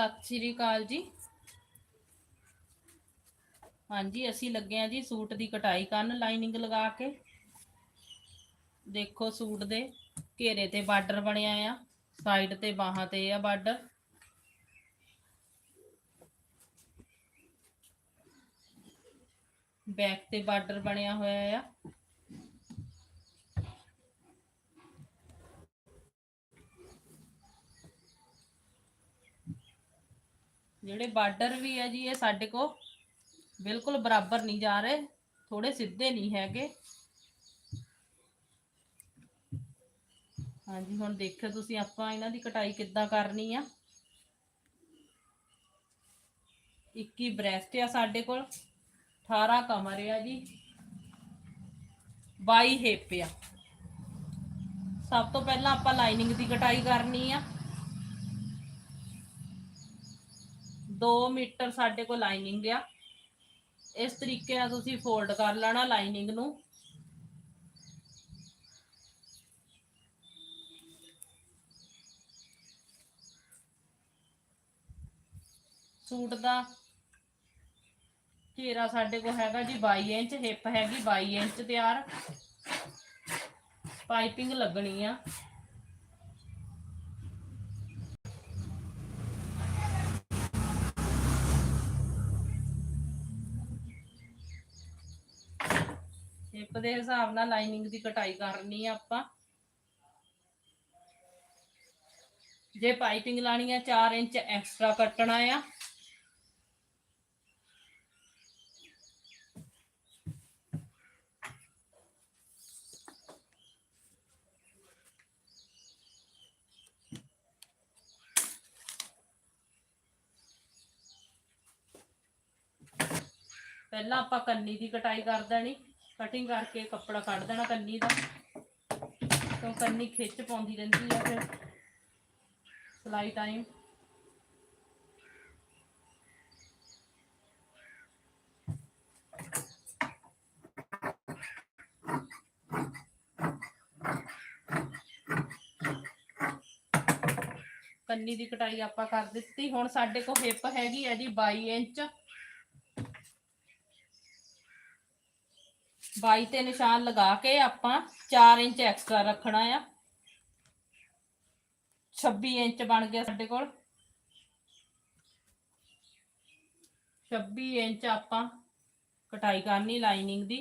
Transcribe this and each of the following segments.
ਸਤਿ ਸ਼੍ਰੀ ਅਕਾਲ ਜੀ। ਹਾਂਜੀ, ਅਸੀਂ ਲੱਗੇ ਆ ਜੀ ਸੂਟ ਦੀ ਕਟਾਈ ਕਰਨ, ਲਾਈਨਿੰਗ ਲਗਾ ਕੇ। ਦੇਖੋ ਸੂਟ ਦੇ ਘੇਰੇ ਤੇ ਬਾਰਡਰ ਬਣਿਆ ਆ, ਸਾਈਡ ਤੇ ਬਾਹਾਂ ਤੇ ਆ ਬਾਰਡਰ। ਬੈਕ ਤੇ ਬਾਰਡਰ ਬਣਿਆ ਹੋਇਆ ਆ। ਜਿਹੜੇ ਬਾਰਡਰ ਵੀ ਆ ਜੀ, ਇਹ ਸਾਡੇ ਕੋ ਬਿਲਕੁਲ ਬਰਾਬਰ ਨਹੀਂ ਜਾ ਰਹੇ ਥੋੜੇ ਸਿੱਧੇ ਨਹੀਂ ਹੈਗੇ। ਹਾਂਜੀ, ਹੁਣ ਦੇਖਿਓ ਤੁਸੀਂ ਆਪਾਂ ਇਹਨਾਂ ਦੀ ਕਟਾਈ ਕਿੱਦਾਂ ਕਰਨੀ ਆ। 21 ਬ੍ਰੈਸਟ ਆ ਸਾਡੇ ਕੋਲ 18 ਕਮਰ ਆ ਜੀ 22 ਹਿੱਪ ਆ। ਸਭ ਤੋਂ ਪਹਿਲਾਂ ਆਪਾਂ ਲਾਈਨਿੰਗ ਦੀ ਕਟਾਈ ਕਰਨੀ ਆ। 2 ਮੀਟਰ ਸਾਡੇ ਕੋਲ ਲਾਈਨਿੰਗ ਆ। ਇਸ ਤਰੀਕੇ ਨਾਲ ਤੁਸੀਂ ਫੋਲਡ ਕਰ ਲੈਣਾ ਲਾਈਨਿੰਗ ਨੂੰ। ਸੂਟ ਦਾ ਘੇਰਾ ਸਾਡੇ ਕੋਲ ਹੈਗਾ ਜੀ 22 ਇੰਚ ਹਿੱਪ ਹੈਗੀ 22 ਇੰਚ ਤਿਆਰ। ਪਾਈਪਿੰਗ ਲੱਗਣੀ ਆ। ਹਿੱਪ ਦੇ ਹਿਸਾਬ ਨਾਲ ਲਾਈਨਿੰਗ ਦੀ ਕਟਾਈ ਕਰਨੀ ਆ ਆਪਾਂ। ਜੇ ਪਾਈਪਿੰਗ ਲਾਣੀ ਆ 4 ਇੰਚ ਐਕਸਟਰਾ ਕੱਟਣਾ ਆ। ਪਹਿਲਾਂ ਆਪਾਂ ਕੰਨੀ ਦੀ ਕਟਾਈ ਕਰ ਦੇਣੀ। ਕਟਿੰਗ ਕਰਕੇ ਕੱਪੜਾ ਕੱਢ ਦੇਣਾ ਕੰਨੀ ਦਾ। ਕਿਉਂ ਕੰਨੀ ਖਿੱਚ ਪਾਉਂਦੀ ਰਹਿੰਦੀ ਆ ਫਿਰ। ਸਲਾਈ ਟਾਈਮ ਕੰਨੀ ਦੀ ਕਟਾਈ ਆਪਾਂ ਕਰ ਦਿੱਤੀ। ਹੁਣ ਸਾਡੇ ਕੋਲ ਹਿੱਪ ਹੈਗੀ ਹੈ ਜੀ 22 ਇੰਚ। 22 ਤੇ ਨਿਸ਼ਾਨ ਲਗਾ ਕੇ ਆਪਾਂ 4 ਇੰਚ ਐਕਸਟਰਾ ਰੱਖਣਾ ਆ। 26 ਇੰਚ ਬਣ ਗਿਆ ਸਾਡੇ ਕੋਲ। 26 ਇੰਚ ਆਪਾਂ ਕਟਾਈ ਕਰਨੀ ਲਾਈਨਿੰਗ ਦੀ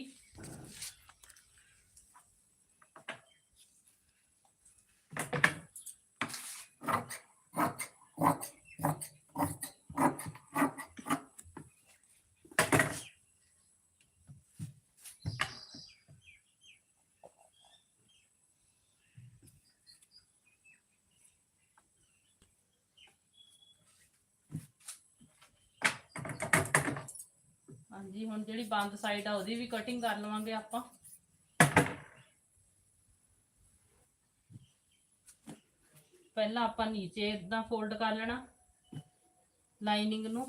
ਹਾਂਜੀ ਹੁਣ ਜਿਹੜੀ ਬੰਦ ਸਾਈਡ ਆ, ਉਹਦੀ ਵੀ ਕਟਿੰਗ ਕਰ ਲਵਾਂਗੇ ਆਪਾਂ। ਪਹਿਲਾਂ ਆਪਾਂ ਨੀਚੇ ਇਦਾਂ ਫੋਲਡ ਕਰ ਲੈਣਾ ਲਾਈਨਿੰਗ ਨੂੰ।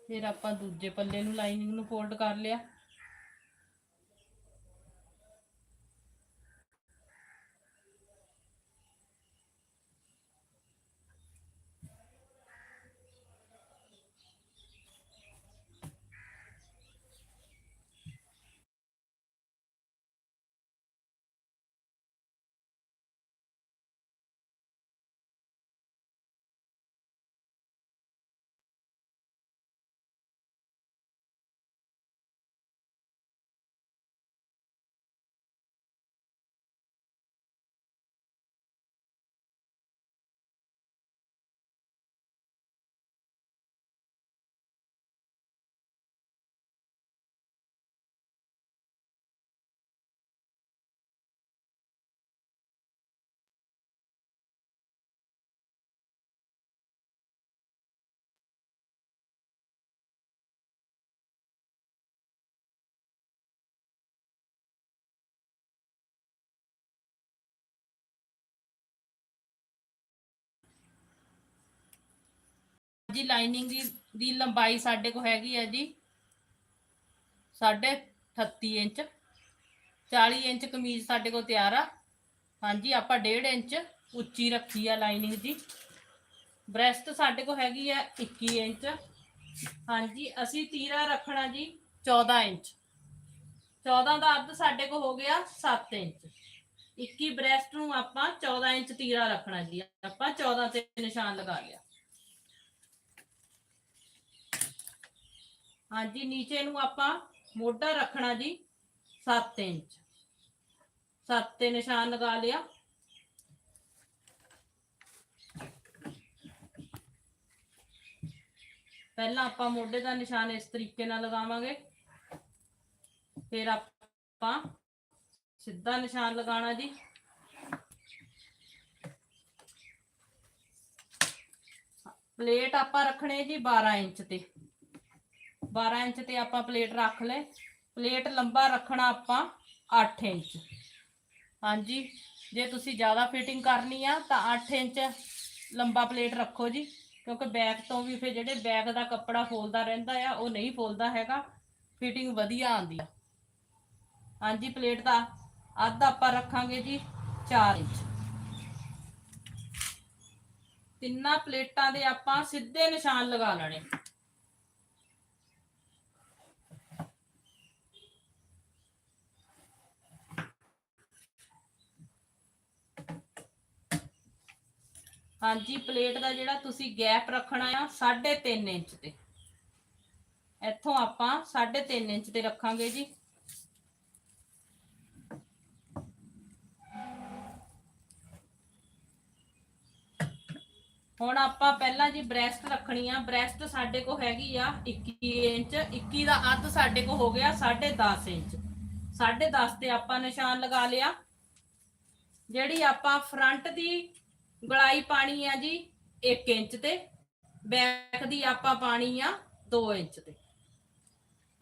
ਫਿਰ ਆਪਾਂ ਦੂਜੇ ਪੱਲੇ ਨੂੰ ਲਾਈਨਿੰਗ ਨੂੰ ਫੋਲਡ ਕਰ ਲਿਆ। ਜੀ ਲਾਈਨਿੰਗ ਦੀ ਦੀ ਲੰਬਾਈ ਸਾਡੇ ਕੋਲ ਹੈਗੀ ਹੈ ਜੀ ਸਾਢੇ 38 ਇੰਚ 40 ਇੰਚ ਕਮੀਜ਼ ਸਾਡੇ ਕੋਲ ਤਿਆਰ ਆ। ਹਾਂਜੀ, ਆਪਾਂ 1.5 ਇੰਚ ਉੱਚੀ ਰੱਖੀ ਆ ਲਾਈਨਿੰਗ ਦੀ ਬ੍ਰੈਸਟ ਸਾਡੇ ਕੋਲ ਹੈਗੀ ਆ 21 ਇੰਚ। ਹਾਂਜੀ, ਅਸੀਂ ਤੀਰਾ ਰੱਖਣਾ ਜੀ 14 ਇੰਚ। 14 ਦਾ ਅੱਧ ਸਾਡੇ ਕੋਲ ਹੋ ਗਿਆ 7 ਇੰਚ। 21 ਬ੍ਰੈਸਟ ਨੂੰ ਆਪਾਂ 14 ਇੰਚ ਤੀਰਾ ਰੱਖਣਾ ਜੀ। ਆਪਾਂ 14 ਤੇ ਨਿਸ਼ਾਨ ਲਗਾ ਲਿਆ। ਹਾਂਜੀ, ਨੀਚੇ ਨੂੰ ਆਪਾਂ ਮੋਢਾ ਰੱਖਣਾ ਜੀ 7 ਇੰਚ। 7 ਤੇ ਨਿਸ਼ਾਨ ਲਗਾ ਲਿਆ। ਪਹਿਲਾਂ ਆਪਾਂ ਮੋਢੇ ਦਾ ਨਿਸ਼ਾਨ ਇਸ ਤਰੀਕੇ ਨਾਲ ਲਗਾਵਾਂਗੇ। ਫਿਰ ਆਪਾਂ ਸਿੱਧਾ ਨਿਸ਼ਾਨ ਲਗਾਉਣਾ ਜੀ। ਪਲੇਟ ਆਪਾਂ ਰੱਖਣੇ ਜੀ 12 ਇੰਚ ਤੇ। 12 ਇੰਚ ਤੇ ਆਪਾਂ ਪਲੇਟ ਰੱਖ ਲੈ। ਪਲੇਟ ਲੰਬਾ ਰੱਖਣਾ ਆਪਾਂ 8 ਇੰਚ। ਹਾਂਜੀ, ਜੇ ਤੁਸੀਂ ਜ਼ਿਆਦਾ ਫਿਟਿੰਗ ਕਰਨੀ ਆ ਤਾਂ 8 ਇੰਚ ਲੰਬਾ ਪਲੇਟ ਰੱਖੋ ਜੀ, ਕਿਉਂਕਿ ਬੈਕ ਤੋਂ ਵੀ ਫਿਰ ਜਿਹੜੇ ਬੈਕ ਦਾ ਕੱਪੜਾ ਫੋਲਦਾ ਰਹਿੰਦਾ ਆ, ਉਹ ਨਹੀਂ ਫੋਲਦਾ ਹੈਗਾ। ਫਿਟਿੰਗ ਵਧੀਆ ਆਉਂਦੀ ਆ। ਹਾਂਜੀ, ਪਲੇਟ ਦਾ ਅੱਧ ਆਪਾਂ ਰੱਖਾਂਗੇ ਜੀ 4 ਇੰਚ। ਤਿੰਨਾਂ ਪਲੇਟਾਂ ਦੇ ਆਪਾਂ ਸਿੱਧੇ ਨਿਸ਼ਾਨ ਲਗਾ ਲੈਣੇ। ਹਾਂਜੀ, ਪਲੇਟ ਦਾ ਜਿਹੜਾ ਤੁਸੀਂ ਗੈਪ ਰੱਖਣਾ ਆ 3.5 ਇੰਚ ਤੇ। ਇੱਥੋਂ ਆਪਾਂ 3.5 ਇੰਚ ਤੇ ਰੱਖਾਂਗੇ ਜੀ। ਹੁਣ ਆਪਾਂ ਪਹਿਲਾਂ ਜੀ ਬ੍ਰੈਸਟ ਰੱਖਣੀ ਆ। ਬ੍ਰੈਸਟ ਸਾਡੇ ਕੋ ਹੈਗੀ ਆ 21 ਇੰਚ 21 ਦਾ ਅੱਧ ਸਾਡੇ ਕੋ ਹੋ ਗਿਆ 10.5 ਇੰਚ। 10.5 ਤੇ ਆਪਾਂ ਨਿਸ਼ਾਨ ਲਗਾ ਲਿਆ। ਜਿਹੜੀ ਆਪਾਂ ਫਰੰਟ ਦੀ ਗਲਾਈ ਪਾਣੀ ਆ ਜੀ 1 ਇੰਚ ਤੇ, ਬੈਕ ਦੀ ਆਪਾਂ ਪਾਣੀ ਆ 2 ਇੰਚ ਤੇ।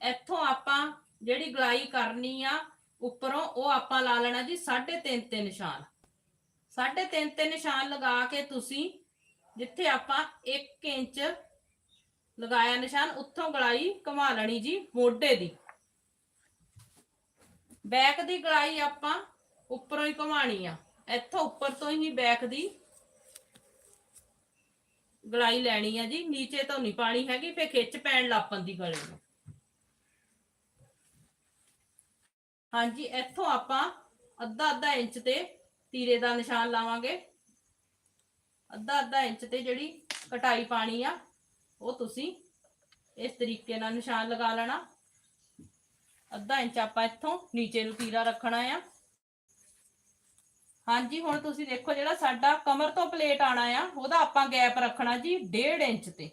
ਇੱਥੋਂ ਆਪਾਂ ਜਿਹੜੀ ਗਲਾਈ ਕਰਨੀ ਆ, ਉੱਪਰੋਂ ਉਹ ਆਪਾਂ ਲਾ ਲੈਣਾ ਜੀ 3.5 ਤੇ ਨਿਸ਼ਾਨ। 3.5 ਤੇ ਨਿਸ਼ਾਨ ਲਗਾ ਕੇ ਤੁਸੀਂ ਜਿੱਥੇ ਆਪਾਂ 1 ਇੰਚ ਲਗਾਇਆ ਨਿਸ਼ਾਨ, ਉੱਥੋਂ ਗਲਾਈ ਘੁਮਾ ਲੈਣੀ ਜੀ ਮੋਢੇ ਦੀ। ਬੈਕ ਦੀ ਗਲਾਈ ਆਪਾਂ ਉੱਪਰੋਂ ਹੀ ਘੁਮਾਣੀ ਆ। ਇੱਥੋਂ ਉੱਪਰ ਤੋਂ ਹੀ ਬੈਕ ਦੀ ਗਲਾਈ ਲੈਣੀ ਆ ਜੀ, ਨੀਚੇ ਤੋਂ ਨਹੀਂ ਪਾਣੀ ਹੈਗੀ ਫੇ ਖਿੱਚ ਪੈਣ ਲੱਪਣ ਦੀ ਗਲੇ ਨੂੰ। ਹਾਂਜੀ, ਇੱਥੋਂ ਆਪਾਂ ਅੱਧਾ ਅੱਧਾ ਇੰਚ ਤੇ ਤੀਰੇ ਦਾ ਨਿਸ਼ਾਨ ਲਾਵਾਂਗੇ। ਅੱਧਾ ਅੱਧਾ ਇੰਚ ਤੇ ਜਿਹੜੀ ਕਟਾਈ ਪਾਣੀ ਆ, ਉਹ ਤੁਸੀਂ ਇਸ ਤਰੀਕੇ ਨਾਲ ਨਿਸ਼ਾਨ ਲਗਾ ਲੈਣਾ। ਅੱਧਾ ਇੰਚ ਆਪਾਂ ਇੱਥੋਂ ਨੀਚੇ ਨੂੰ ਤੀਰਾ ਰੱਖਣਾ ਆ। ਹਾਂਜੀ, ਹੁਣ ਤੁਸੀਂ ਦੇਖੋ ਜਿਹੜਾ ਸਾਡਾ ਕਮਰ ਤੋਂ ਪਲੇਟ ਆਣਾ ਆ, ਉਹਦਾ ਆਪਾਂ ਗੈਪ ਰੱਖਣਾ ਜੀ 1.5 ਇੰਚ ਤੇ।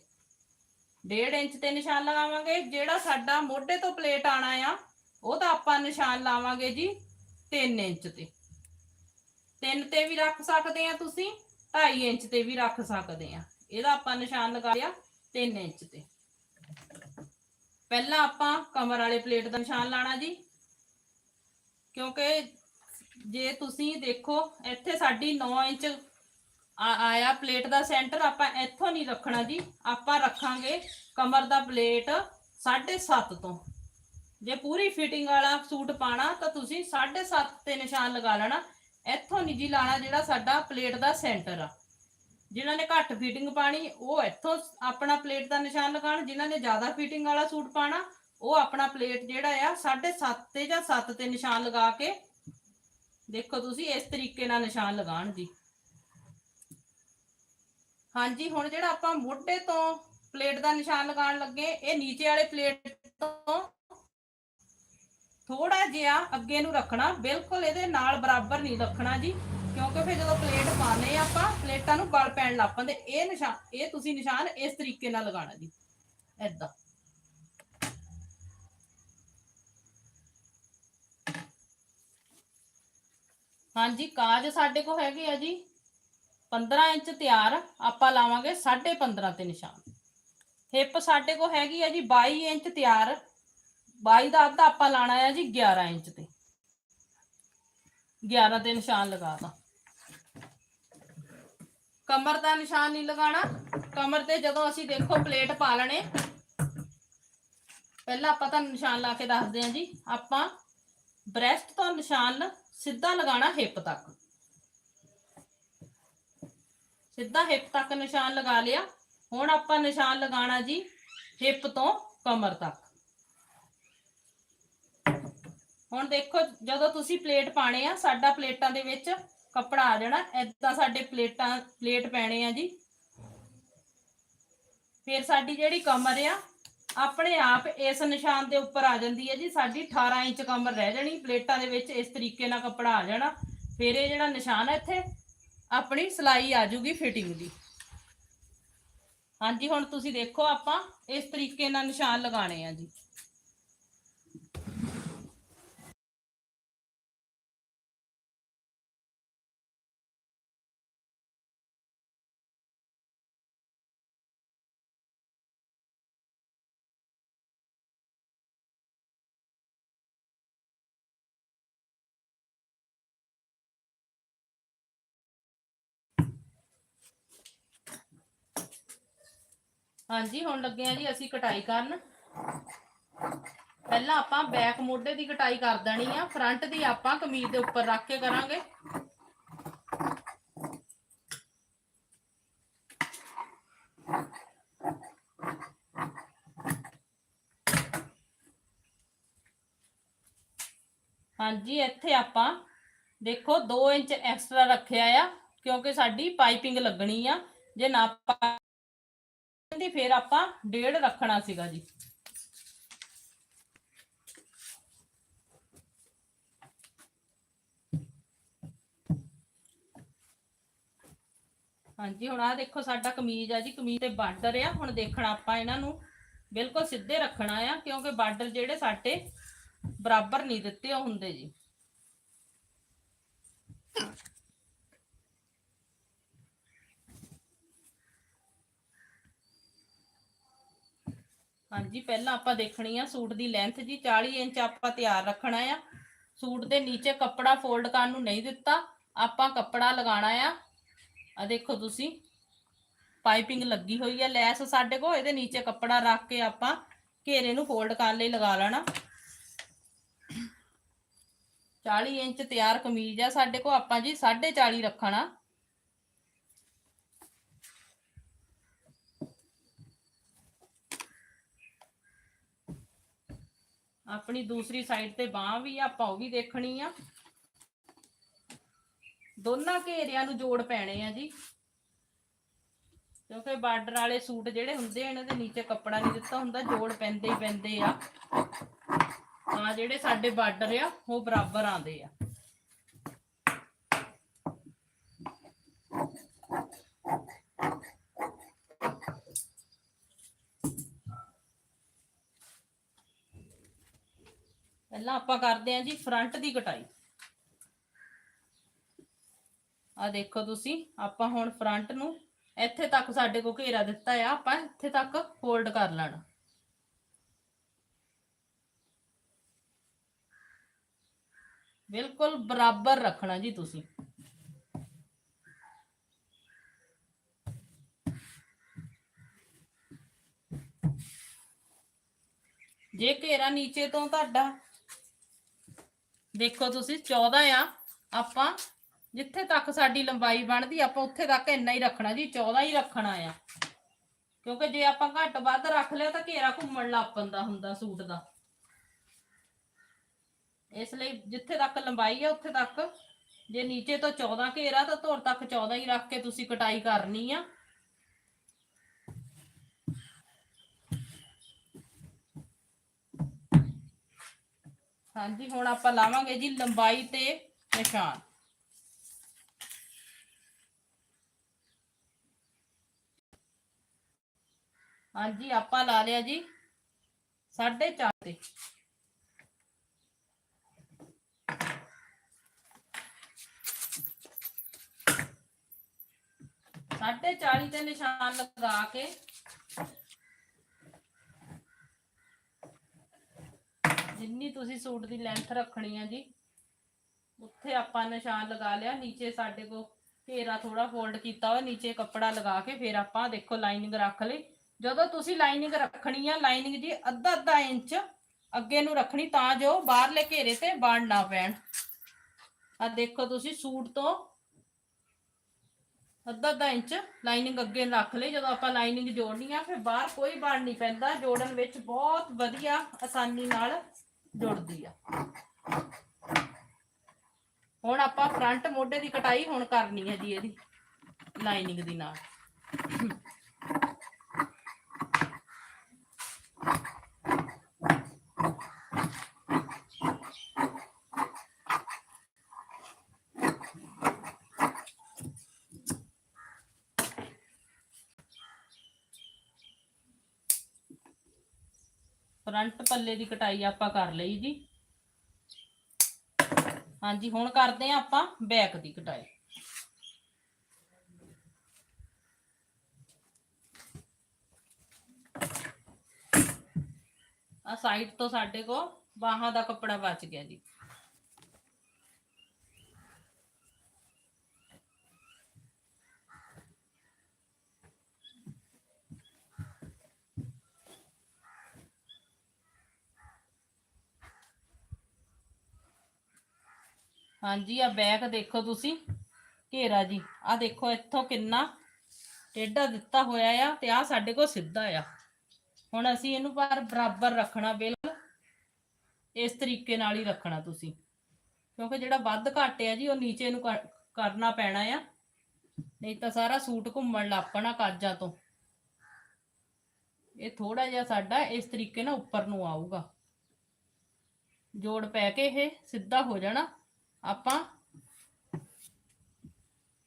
1.5 ਇੰਚ ਤੇ ਨਿਸ਼ਾਨ ਲਗਾਵਾਂਗੇ, ਜਿਹੜਾ ਸਾਡਾ ਮੋਢੇ ਤੋਂ ਪਲੇਟ ਆਣਾ ਆ, ਉਹਦਾ ਆਪਾਂ ਨਿਸ਼ਾਨ ਲਾਵਾਂਗੇ ਜੀ 3 ਇੰਚ ਤੇ। 3 ਤੇ ਵੀ ਰੱਖ ਸਕਦੇ ਆ ਤੁਸੀਂ 2.5 ਇੰਚ ਤੇ ਵੀ ਰੱਖ ਸਕਦੇ ਆ। ਇਹਦਾ ਆਪਾਂ ਨਿਸ਼ਾਨ ਲਗਾ ਲਿਆ 3 ਇੰਚ ਤੇ। ਪਹਿਲਾਂ ਆਪਾਂ ਕਮਰ ਵਾਲੇ ਪਲੇਟ ਦਾ ਨਿਸ਼ਾਨ ਲਾਣਾ ਜੀ, ਕਿਉਂਕਿ ਜੇ ਤੁਸੀਂ ਦੇਖੋ, ਇੱਥੇ ਸਾਡੀ 9 ਇੰਚ ਆਇਆ ਪਲੇਟ ਦਾ ਸੈਂਟਰ, ਆਪਾਂ ਇੱਥੋਂ ਨਹੀਂ ਰੱਖਣਾ ਜੀ। ਆਪਾਂ ਰੱਖਾਂਗੇ ਕਮਰ ਦਾ ਪਲੇਟ 7.5 ਤੋਂ। ਜੇ ਪੂਰੀ ਫਿਟਿੰਗ ਵਾਲਾ ਸੂਟ ਪਾਣਾ, ਤਾਂ ਤੁਸੀਂ 7.5 ਤੇ ਨਿਸ਼ਾਨ ਲਗਾ ਲੈਣਾ। ਇੱਥੋਂ ਨਹੀਂ ਜੀ ਲਾਣਾ ਜਿਹੜਾ ਸਾਡਾ ਪਲੇਟ ਦਾ ਸੈਂਟਰ ਆ। ਜਿਨ੍ਹਾਂ ਨੇ ਘੱਟ ਫਿਟਿੰਗ ਪਾਣੀ, ਉਹ ਇੱਥੋਂ ਆਪਣਾ ਪਲੇਟ ਦਾ ਨਿਸ਼ਾਨ ਲਗਾਉਣ। ਜਿਨ੍ਹਾਂ ਨੇ ਜ਼ਿਆਦਾ ਫਿਟਿੰਗ ਵਾਲਾ ਸੂਟ ਪਾਣਾ, ਉਹ ਆਪਣਾ ਪਲੇਟ ਜਿਹੜਾ ਆ 7.5 ਤੇ ਜਾਂ 7 ਤੇ ਨਿਸ਼ਾਨ ਲਗਾ ਕੇ ਦੇਖੋ ਤੁਸੀਂ ਇਸ ਤਰੀਕੇ ਨਾਲ ਨਿਸ਼ਾਨ ਲਗਾਉਣ ਜੀ ਹਾਂਜੀ, ਹੁਣ ਜਿਹੜਾ ਆਪਾਂ ਮੋਢੇ ਤੋਂ ਪਲੇਟ ਦਾ ਨਿਸ਼ਾਨ ਲਗਾਉਣ ਲੱਗੇ, ਇਹ ਨੀਚੇ ਵਾਲੇ ਪਲੇਟ ਤੋਂ ਥੋੜਾ ਜਿਹਾ ਅੱਗੇ ਨੂੰ ਰੱਖਣਾ। ਬਿਲਕੁਲ ਇਹਦੇ ਨਾਲ ਬਰਾਬਰ ਨਹੀਂ ਰੱਖਣਾ ਜੀ, ਕਿਉਂਕਿ ਫਿਰ ਜਦੋਂ ਪਲੇਟ ਪਾਣੇ ਆਪਾਂ, ਪਲੇਟਾਂ ਨੂੰ ਬਲ ਪੈਣ ਲੱਗ ਪੈਂਦੇ। ਇਹ ਨਿਸ਼ਾਨ ਇਹ ਤੁਸੀਂ ਨਿਸ਼ਾਨ ਇਸ ਤਰੀਕੇ ਨਾਲ ਲਗਾਉਣਾ ਜੀ। ਏਦਾਂ। ਹਾਂਜੀ, ਕਾਜ ਸਾਡੇ ਕੋਲ ਹੈਗੇ ਆ ਜੀ। 15 ਇੰਚ ਤਿਆਰ, ਆਪਾਂ ਲਾਵਾਂਗੇ 15.5 ਤੇ ਨਿਸ਼ਾਨ। ਹਿੱਪ ਸਾਡੇ ਕੋਲ ਹੈਗੀ ਆ ਜੀ 22 ਇੰਚ ਤਿਆਰ। 22 ਦਾ ਅੱਧਾ ਆਪਾਂ ਲਾਣਾ ਆ ਜੀ 11 ਇੰਚ ਤੇ। 11 ਤੇ ਨਿਸ਼ਾਨ ਲਗਾਤਾ ਕਮਰ ਦਾ ਨਿਸ਼ਾਨ ਨਹੀਂ ਲਗਾਣਾ। ਕਮਰ ਤੇ ਜਦੋਂ ਅਸੀਂ ਦੇਖੋ ਪਲੇਟ ਪਾ ਲੈਣੇ। ਪਹਿਲਾਂ ਆਪਾਂ ਤੁਹਾਨੂੰ ਨਿਸ਼ਾਨ ਲਾ ਕੇ ਦੱਸਦੇ ਹਾਂ ਜੀ। ਆਪਾਂ ਬ੍ਰੈਸਟ ਤੋਂ ਨਿਸ਼ਾਨ ਸਿੱਧਾ ਲਗਾਉਣਾ ਹਿੱਪ ਤੱਕ। ਸਿੱਧਾ ਹਿੱਪ ਤੱਕ ਨਿਸ਼ਾਨ ਲਗਾ ਲਿਆ। ਹੁਣ ਆਪਾਂ ਨਿਸ਼ਾਨ ਲਗਾਉਣਾ ਜੀ ਹਿੱਪ ਤੋਂ ਕਮਰ ਤੱਕ। ਹੁਣ ਦੇਖੋ ਜਦੋਂ ਤੁਸੀਂ ਪਲੇਟ ਪਾਣੇ ਆ, ਸਾਡਾ ਪਲੇਟਾਂ ਦੇ ਵਿੱਚ ਕੱਪੜਾ ਆ ਜਾਣਾ। ਏਦਾਂ ਸਾਡੇ ਪਲੇਟਾਂ, ਪਲੇਟ ਪੈਣੇ ਆ ਜੀ। ਫਿਰ ਸਾਡੀ ਜਿਹੜੀ ਕਮਰ ਆ ਆਪਣੇ ਆਪ ਇਸ ਨਿਸ਼ਾਨ ਦੇ ਉੱਪਰ ਆ ਜਾਂਦੀ ਹੈ ਜੀ। ਸਾਡੀ 18 ਇੰਚ ਕਮਰ ਰਹਿ ਜਾਣੀ, ਪਲੇਟਾਂ ਦੇ ਵਿੱਚ ਇਸ ਤਰੀਕੇ ਨਾਲ ਕੱਪੜਾ ਆ ਜਾਣਾ। ਫਿਰ ਇਹ ਜਿਹੜਾ ਨਿਸ਼ਾਨ ਹੈ ਇੱਥੇ, ਆਪਣੀ ਸਲਾਈ ਆ ਜੂਗੀ ਫਿਟਿੰਗ ਦੀ। ਹਾਂਜੀ, ਹੁਣ ਤੁਸੀਂ ਦੇਖੋ ਆਪਾਂ ਇਸ ਤਰੀਕੇ ਨਾਲ ਨਿਸ਼ਾਨ ਲਗਾਣੇ ਆ ਜੀ। ਹਾਂਜੀ, ਹੁਣ ਲੱਗੇ ਆ ਜੀ ਅਸੀਂ ਕਟਾਈ ਕਰਨ। ਪਹਿਲਾਂ ਆਪਾਂ ਬੈਕ ਮੋਢੇ ਦੀ ਕਟਾਈ ਕਰ ਦੇਣੀ ਆ। ਫਰੰਟ ਦੀ ਆਪਾਂ ਕਮੀਜ਼ ਦੇ ਉੱਪਰ ਰੱਖ ਕੇ ਕਰਾਂਗੇ। ਹਾਂਜੀ, ਇੱਥੇ ਆਪਾਂ ਦੇਖੋ 2 ਇੰਚ ਐਕਸਟਰਾ ਰੱਖਿਆ ਆ, ਕਿਉਂਕਿ ਸਾਡੀ ਪਾਈਪਿੰਗ ਲੱਗਣੀ ਆ। ਜੇ ਨਾ ਦੀ ਫਿਰ ਆਪਾਂ ਡੇਢ ਰੱਖਣਾ ਸੀਗਾ ਜੀ। ਹਾਂਜੀ, ਹੁਣ ਆਹ ਦੇਖੋ ਸਾਡਾ ਕਮੀਜ਼ ਆ ਜੀ, ਕਮੀਜ਼ ਤੇ ਬਾਰਡਰ ਆ। ਹੁਣ ਦੇਖਣਾ ਆਪਾਂ ਇਹਨਾਂ ਨੂੰ ਬਿਲਕੁਲ ਸਿੱਧੇ ਰੱਖਣਾ ਆ, ਕਿਉਂਕਿ ਬਾਰਡਰ ਜਿਹੜੇ ਸਾਡੇ ਬਰਾਬਰ ਨਹੀਂ ਦਿੱਤੇ ਉਹ ਹੁੰਦੇ ਜੀ। ਹਾਂਜੀ, ਪਹਿਲਾਂ ਆਪਾਂ ਦੇਖਣੀ ਆ ਸੂਟ ਦੀ ਲੈਂਥ ਜੀ 40 ਇੰਚ ਆਪਾਂ ਤਿਆਰ ਰੱਖਣਾ ਆ। ਸੂਟ ਦੇ ਨੀਚੇ ਕੱਪੜਾ ਫੋਲਡ ਕਰਨ ਨੂੰ ਨਹੀਂ ਦਿੱਤਾ, ਆਪਾਂ ਕੱਪੜਾ ਲਗਾਉਣਾ ਆ। ਆ ਦੇਖੋ ਤੁਸੀਂ ਪਾਈਪਿੰਗ ਲੱਗੀ ਹੋਈ ਆ, ਲੈਸ ਸਾਡੇ ਕੋਲ, ਇਹਦੇ ਨੀਚੇ ਕੱਪੜਾ ਰੱਖ ਕੇ ਆਪਾਂ ਘੇਰੇ ਨੂੰ ਫੋਲਡ ਕਰਨ ਲਈ ਲਗਾ ਲੈਣਾ। 40 ਇੰਚ ਤਿਆਰ ਕਮੀਜ਼ ਆ ਸਾਡੇ ਕੋਲ, ਆਪਾਂ ਜੀ 40.5 ਰੱਖਣਾ। ਆਪਣੀ ਦੂਸਰੀ ਸਾਈਡ ਤੇ ਬਾਹ ਵੀ ਆ, ਆਪਾਂ ਉਹ ਵੀ ਦੇਖਣੀ ਆ। ਦੋਨਾਂ ਘੇਰਿਆਂ ਨੂੰ ਜੋੜ ਪੈਣੇ ਆ ਜੀ। ਕਿਉਂਕਿ ਬਾਰਡਰ ਵਾਲੇ ਸੂਟ ਜਿਹੜੇ ਹੁੰਦੇ ਆ ਇਹਨਾਂ ਦੇ ਨੀਚੇ ਕੱਪੜਾ ਨਹੀਂ ਦਿੱਤਾ ਹੁੰਦਾ ਜੋੜ ਪੈਂਦੇ ਹੀ ਪੈਂਦੇ ਆ। ਆ ਜਿਹੜੇ ਸਾਡੇ ਬਾਰਡਰ ਆ ਉਹ ਬਰਾਬਰ ਆਉਂਦੇ ਆ। ਪਹਿਲਾਂ ਆਪਾਂ ਕਰਦੇ ਆਂ ਜੀ ਫਰੰਟ ਦੀ ਕਟਾਈ। ਆ ਦੇਖੋ ਤੁਸੀਂ, ਆਪਾਂ ਹੁਣ ਫਰੰਟ ਨੂੰ ਇੱਥੇ ਤੱਕ ਸਾਡੇ ਕੋਲ ਘੇਰਾ ਦਿੱਤਾ ਆ, ਆਪਾਂ ਇੱਥੇ ਤੱਕ ਫੋਲਡ ਕਰ ਲੈਣਾ। ਬਿਲਕੁਲ ਬਰਾਬਰ ਰੱਖਣਾ ਜੀ ਤੁਸੀਂ। ਜੇ ਘੇਰਾ ਨੀਚੇ ਤੋਂ ਤੁਹਾਡਾ ਦੇਖੋ ਤੁਸੀਂ 14 ਆ। ਆਪਾਂ ਜਿੱਥੇ ਤੱਕ ਸਾਡੀ ਲੰਬਾਈ ਬਣਦੀ, ਆਪਾਂ ਉੱਥੇ ਤੱਕ ਇੰਨਾ ਹੀ ਰੱਖਣਾ ਜੀ 14 ਹੀ ਰੱਖਣਾ ਆ। ਕਿਉਂਕਿ ਜੇ ਆਪਾਂ ਘੱਟ ਵੱਧ ਰੱਖ ਲਿਆ ਤਾਂ ਘੇਰਾ ਘੁੰਮਣ ਲੱਗ ਪੈਂਦਾ ਹੁੰਦਾ ਸੂਟ ਦਾ। ਇਸ ਲਈ ਜਿੱਥੇ ਤੱਕ ਲੰਬਾਈ ਆ, ਉੱਥੇ ਤੱਕ। ਜੇ ਨੀਚੇ ਤੋਂ 14 ਘੇਰਾ, ਤਾਂ ਧੁਰ ਤੱਕ 14 ਹੀ ਰੱਖ ਕੇ ਤੁਸੀਂ ਕਟਾਈ ਕਰਨੀ ਆ। ਹਾਂਜੀ, ਹੁਣ ਆਪਾਂ ਲਾਵਾਂਗੇ ਜੀ ਲੰਬਾਈ ਤੇ ਨਿਸ਼ਾਨ। ਹਾਂਜੀ, ਆਪਾਂ ਲਾ ਲਿਆ ਜੀ 4.5 ਤੇ। ਸਾਢੇ 40 ਤੇ ਨਿਸ਼ਾਨ ਲਗਾ ਕੇ ਜਿੰਨੀ ਤੁਸੀਂ ਸੂਟ ਦੀ ਲੈਂਥ ਰੱਖਣੀ ਹੈ ਜੀ, ਉੱਥੇ ਆਪਾਂ ਨਿਸ਼ਾਨ ਲਗਾ ਲਿਆ, ਨੀਚੇ ਸਾਡੇ ਕੋ ਘੇਰਾ ਥੋੜਾ ਫੋਲਡ ਕੀਤਾ ਹੋਇਆ, ਨੀਚੇ ਕੱਪੜਾ ਲਗਾ ਕੇ ਫਿਰ ਆਪਾਂ ਦੇਖੋ ਲਾਈਨਿੰਗ ਰੱਖ ਲਈ। ਜਦੋਂ ਤੁਸੀਂ ਲਾਈਨਿੰਗ ਰੱਖਣੀ ਆ ਲਾਈਨਿੰਗ ਜੀ ਅੱਧਾ ਅੱਧਾ ਇੰਚ ਅੱਗੇ ਨੂੰ ਰੱਖਣੀ ਤਾਂ ਜੋ ਬਾਹਰਲੇ ਘੇਰੇ ਤੇ ਬਣ ਨਾ ਪੈਣ। ਆ ਦੇਖੋ ਤੁਸੀਂ ਸੂਟ ਤੋਂ ਅੱਧਾ ਅੱਧਾ ਇੰਚ ਲਾਈਨਿੰਗ ਅੱਗੇ ਰੱਖ ਲਈ। ਜਦੋਂ ਆਪਾਂ ਲਾਈਨਿੰਗ ਜੋੜਨੀ ਆ, ਫਿਰ ਬਾਹਰ ਕੋਈ ਬਣ ਨਹੀਂ ਪੈਂਦਾ। ਜੋੜਨ ਵਿੱਚ ਬਹੁਤ ਵਧੀਆ ਆਸਾਨੀ ਨਾਲ ਜੁੜਦੀ ਆ। ਹੁਣ ਆਪਾਂ ਫਰੰਟ ਮੋਢੇ ਦੀ ਕਟਾਈ ਹੁਣ ਕਰਨੀ ਹੈ ਜੀ ਇਹਦੀ ਲਾਈਨਿੰਗ ਦੀ ਨਾਲ। ਫਰੰਟ ਪੱਲੇ ਦੀ ਕਟਾਈ ਆਪਾਂ ਕਰ ਲਈ ਜੀ। ਹਾਂਜੀ, ਹੁਣ ਕਰਦੇ ਆ ਆਪਾਂ ਬੈਕ ਦੀ ਕਟਾਈ। ਆ ਸਾਈਡ ਤੋਂ ਸਾਡੇ ਕੋ ਬਾਹਾਂ ਦਾ ਕੱਪੜਾ ਬਚ ਗਿਆ ਜੀ। ਹਾਂਜੀ ਆ ਬੈਕ ਦੇਖੋ ਤੁਸੀਂ। ਘੇਰਾ ਜੀ ਆ ਦੇਖੋ ਇੱਥੋਂ ਕਿੰਨਾ ਟੇਢਾ ਦਿੱਤਾ ਹੋਇਆ ਆ ਤੇ ਆ ਸਾਡੇ ਕੋਲ ਸਿੱਧਾ ਆ। ਹੁਣ ਅਸੀਂ ਇਹਨੂੰ ਪਰ ਬਰਾਬਰ ਰੱਖਣਾ ਬਿਲਕੁਲ ਇਸ ਤਰੀਕੇ ਨਾਲ ਹੀ ਰੱਖਣਾ ਤੁਸੀਂ। ਕਿਉਂਕਿ ਜਿਹੜਾ ਵੱਧ ਘੱਟ ਆ ਜੀ, ਉਹ ਨੀਚੇ ਨੂੰ ਕਰ- ਕਰਨਾ ਪੈਣਾ ਆ। ਨਹੀਂ ਤਾਂ ਸਾਰਾ ਸੂਟ ਘੁੰਮਣ ਲੱਪਣਾ ਕਾਜਾਂ ਤੋਂ। ਇਹ ਥੋੜਾ ਜਿਹਾ ਸਾਡਾ ਇਸ ਤਰੀਕੇ ਨਾਲ ਉੱਪਰ ਨੂੰ ਆਊਗਾ। ਜੋੜ ਪੈ ਕੇ ਇਹ ਸਿੱਧਾ ਹੋ ਜਾਣਾ। ਆਪਾਂ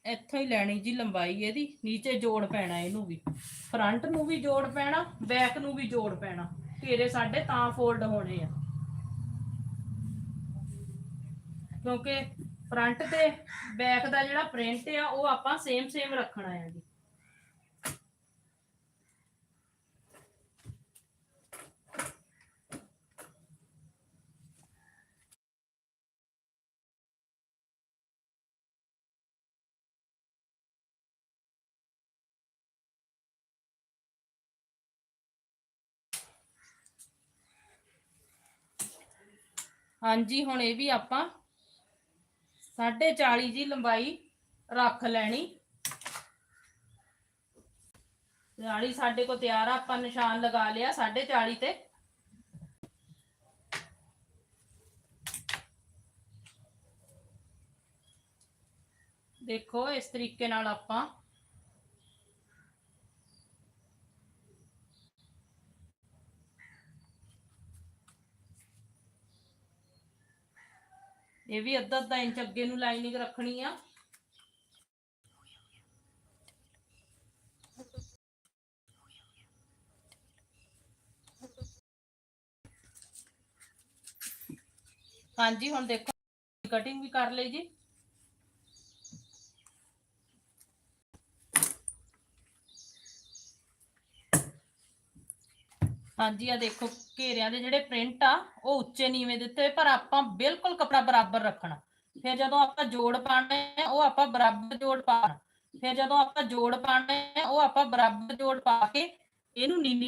ਇੱਥੋਂ ਹੀ ਲੈਣੀ ਜੀ ਲੰਬਾਈ ਇਹਦੀ, ਨੀਚੇ ਜੋੜ ਪੈਣਾ ਇਹਨੂੰ ਵੀ। ਫਰੰਟ ਨੂੰ ਵੀ ਜੋੜ ਪੈਣਾ ਬੈਕ ਨੂੰ ਵੀ ਜੋੜ ਪੈਣਾ। ਘੇਰੇ ਸਾਡੇ ਤਾਂ ਫੋਲਡ ਹੋਣੇ ਆ। ਕਿਉਂਕਿ ਫਰੰਟ ਤੇ ਬੈਕ ਦਾ ਜਿਹੜਾ ਪ੍ਰਿੰਟ ਆ, ਉਹ ਆਪਾਂ ਸੇਮ ਸੇਮ ਰੱਖਣਾ ਆ ਜੀ। ਹਾਂਜੀ, ਹੁਣ ਇਹ ਵੀ ਆਪਾਂ 40 ਜੀ ਲੰਬਾਈ ਰੱਖ ਲੈਣੀ। 40 ਸਾਡੇ ਕੋਲ ਤਿਆਰ ਆ, ਆਪਾਂ ਨਿਸ਼ਾਨ ਲਗਾ ਲਿਆ 40 ਤੇ। ਦੇਖੋ, ਇਸ ਤਰੀਕੇ ਨਾਲ ਆਪਾਂ ਇਹ ਵੀ ਅੱਧਾ ਅੱਧਾ ਇੰਚ ਅੱਗੇ ਨੂੰ ਲਾਈਨਿੰਗ ਰੱਖਣੀ ਆ। ਹਾਂਜੀ, ਹੁਣ ਦੇਖੋ ਕਟਿੰਗ ਵੀ ਕਰ ਲਈ ਜੀ। ਹਾਂਜੀ ਆ ਦੇਖੋ ਘੇਰਿਆਂ ਦੇ ਜਿਹੜੇ ਪ੍ਰਿੰਟ ਆ ਉਹ ਉੱਚੇ ਨੀਵੇਂ ਦਿੱਤੇ ਹੋਏ, ਪਰ ਆਪਾਂ ਬਿਲਕੁਲ ਕਪੜਾ ਬਰਾਬਰ ਰੱਖਣਾ। ਫਿਰ ਜਦੋਂ ਆਪਾਂ ਜੋੜ ਪਾਣੇ ਆ ਉਹ ਆਪਾਂ ਬਰਾਬਰ ਜੋੜ ਪਾਣਾ ਫਿਰ ਜਦੋਂ ਆਪਾਂ ਜੋੜ ਪਾਣੇ ਆ ਉਹ ਆਪਾਂ ਬਰਾਬਰ ਜੋੜ ਪਾ ਕੇ ਇਹਨੂੰ ਨੀਵੀਂ